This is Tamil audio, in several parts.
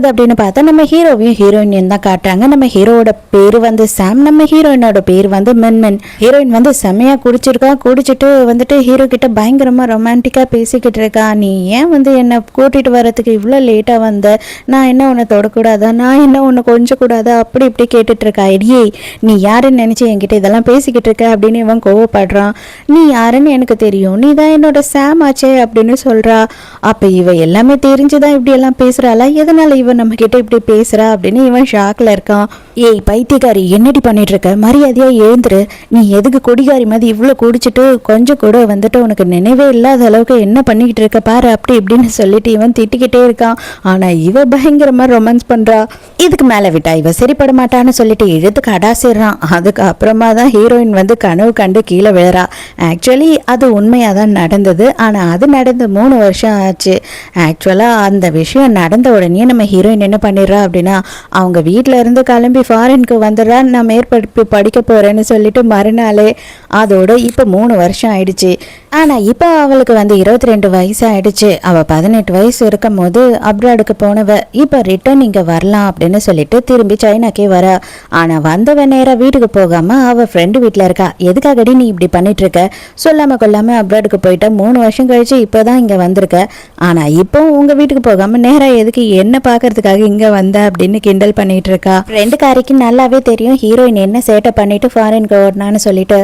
அப்படின்னு பார்த்தா நம்ம ஹீரோவையும் ஹீரோயினையும் தான் காட்டுறாங்க. நம்ம ஹீரோவோட பேர் வந்து சாம். நம்ம ஹீரோயினோட பேர் வந்து மென்மென் ஹீரோயின் வந்து செம்மையா குடிச்சிருக்கா. குடிச்சிட்டு வந்துட்டு ஹீரோ கிட்ட பயங்கரமா ரொமான்டிக்கா பேசிக்கிட்டு இருக்கா. நீ ஏன் வந்து என்னை கூட்டிட்டு வரதுக்கு இவ்வளோ லேட்டா வந்த? நான் என்ன உன்னை தொடக்கூடாதா? நான் என்ன உன்னை கொஞ்சம் கூடாதா அப்படி இப்படி கேட்டுட்டு இருக்கா இடியே நீ யாருன்னு நினைச்சு என்கிட்ட இதெல்லாம் பேசிக்கிட்டு இருக்க அப்படின்னு இவன் கோவப்படுறான். நீ யாருன்னு எனக்கு தெரியும். நீ தான் என்னோட சாம் ஆச்சே அப்படின்னு சொல்றா. அப்ப இவ எல்லாமே தெரிஞ்சுதான் இப்படி எல்லாம் பேசுறாளா? எதனால இவன் நம்ம கிட்ட இப்படி பேசுறா அப்படின்னு இவன் ஷாக்ல இருக்கான். ஏய் பைத்தியக்காரி என்னடி பண்ணிட்டு இருக்க மரியாதையா எழுந்துரு. நீ எதுக்கு குடிகாரி மாதிரி இவ்வளோ குடிச்சிட்டு கொஞ்சம் கூட வந்துட்டு உனக்கு நினைவே இல்லாத அளவுக்கு என்ன பண்ணிக்கிட்டு இருக்க? பாரு அப்படி இப்படின்னு சொல்லிட்டு இவன் திட்டிக்கிட்டே இருக்கான். ஆனா இவ பயங்கரமா ரொமான்ஸ் பண்றா. இதுக்கு மேல விட்டா இவ சரிப்பட மாட்டான்னு சொல்லிட்டு இழுத்து கடாசிடுறான் அதுக்கு அப்புறமா தான் ஹீரோயின் வந்து கனவு கண்டு கீழே விழுறா. ஆக்சுவலி அது உண்மையாக தான் நடந்தது. ஆனால் அது நடந்து மூணு வருஷம் ஆச்சு. ஆக்சுவலாக அந்த விஷயம் நடந்த உடனே நம்ம ஹீரோயின் என்ன பண்ணிடுறா அப்படின்னா அவங்க வீட்டில் இருந்து கிளம்பி ஃபாரினுக்கு வந்துடுறா நான் மேற்படிப்பு படிக்க போகிறேன்னு சொல்லிட்டு மறுநாளே அதோட இப்போ மூணு வருஷம் ஆயிடுச்சு. ஆனால் இப்போ அவளுக்கு வந்து இருபத்தி ரெண்டு வயசு ஆயிடுச்சு அவள் பதினெட்டு வயசு இருக்கும் போது அப்ராடுக்கு போனவ இப்போ ரிட்டர்ன் இங்கே வரலாம் அப்படின்னு சொல்லிட்டு திரும்பி சைனாக்கே வரா. ஆனால் வந்தவ நேராக வீட்டுக்கு போகாமல் அவள் ஃப்ரெண்டு வீட்டில் இருக்கா. எதுக்காகடி நீ இப்படி பண்ணிட்டு இருக்க சொல்லாமல் கொள்ளாமல் அப்ராடுக்கு போயிட்ட மூணு வருஷம் கழிச்சு இப்போ தான் இங்கே வந்திருக்க. ஆனால் இப்போ உங்கள் வீட்டுக்கு போகாமல் நேராக எதுக்கு என்ன பார்க்கறதுக்காக இங்கே வந்த அப்படின்னு கிண்டல் பண்ணிட்டு இருக்கா ஃப்ரெண்டுக்காரிக்கு நல்லாவே தெரியும். ஹீரோயின் என்ன சேட்டை பண்ணிட்டு ஃபாரினுக்கு ஓடினான்னு சொல்லிட்டு.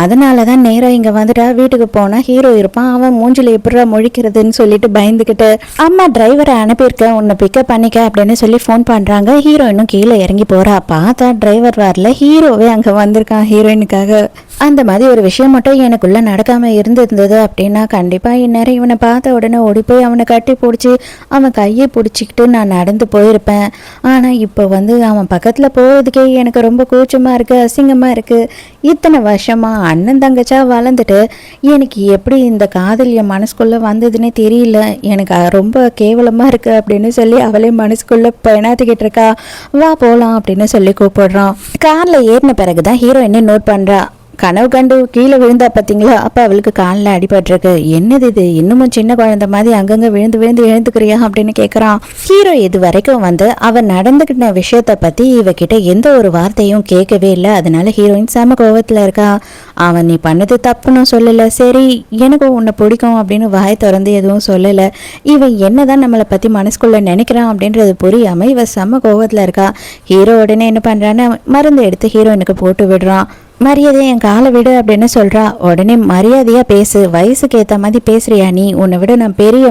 அதனால தான் நேராக இங்கே வந்துட்டா வீட்டுக்கு போனால் ஹீரோ இருப்பான். அவன் மூஞ்சில் எப்படா முழிக்கிறதுன்னு சொல்லிட்டு பயந்துக்கிட்டு அம்மா டிரைவரை அனுப்பியிருக்கேன் உன்னை பிக்கப் பண்ணிக்க அப்படின்னு சொல்லி ஃபோன் பண்ணுறாங்க ஹீரோயினும் கீழே இறங்கி போகிறா பார்த்தா டிரைவர் வரல. ஹீரோவே அங்கே வந்திருக்கான் ஹீரோயினுக்காக அந்த மாதிரி ஒரு விஷயம் மட்டும் எனக்குள்ளே நடக்காமல் இருந்திருந்தது அப்படின்னா கண்டிப்பாக இந்நேரம் இவனை பார்த்த உடனே ஓடி போய் அவனை கட்டி பிடிச்சி அவன் கையை பிடிச்சிக்கிட்டு நான் நடந்து போயிருப்பேன். ஆனால் இப்போ வந்து அவன் பக்கத்தில் போகிறதுக்கே எனக்கு ரொம்ப கூச்சமாக இருக்குது அசிங்கமாக இருக்குது இத்தனை வருஷமாக அண்ணன் தங்கச்சா வளர்ந்துட்டு எனக்கு எப்படி இந்த காதல் என் மனசுக்குள்ளே வந்ததுன்னே தெரியல. எனக்கு ரொம்ப கேவலமாக இருக்குது அப்படின்னு சொல்லி அவளே மனசுக்குள்ளே பயணாத்திக்கிட்டு இருக்கா. வா போகலாம் அப்படின்னு சொல்லி கூப்பிடுறான். காரில் ஏறின பிறகு தான் ஹீரோயினை நோட் பண்ணுறா கனவு கண்டு கீழே விழுந்தா பார்த்தீங்களா அப்போ அவளுக்கு காலில் அடிபட்டிருக்கு. என்னது இது? இன்னமும் சின்ன குழந்தை மாதிரி அங்கங்கே விழுந்து விழுந்து எழுந்துக்கிறியா அப்படின்னு கேட்குறான் ஹீரோ இது வரைக்கும் வந்து அவன் நடந்துக்கிட்ட விஷயத்தை பற்றி இவகிட்ட எந்த ஒரு வார்த்தையும் கேட்கவே இல்லை. அதனால ஹீரோயின் செம கோவத்தில் இருக்கா. அவன் நீ பண்ணது தப்புன்னு சொல்லலை. சரி எனக்கு உன்னை பிடிக்கும் அப்படின்னு வாய் திறந்து எதுவும் சொல்லலை. இவன் என்னதான் நம்மளை பற்றி மனசுக்குள்ளே நினைக்கிறான் அப்படின்றது புரியாமல் இவன் செம கோவத்தில் இருக்கா. ஹீரோ உடனே என்ன பண்ணுறான்னு மருந்து எடுத்து ஹீரோயினுக்கு போட்டு விடுறான். மரியாதை என் காலை விடு அப்படின்னு சொல்றா. உடனே மரியாதையா பேசு. வயசுக்கு ஏத்த மாதிரி பேசுறியா நீ? உன்னை விட நான் பெரிய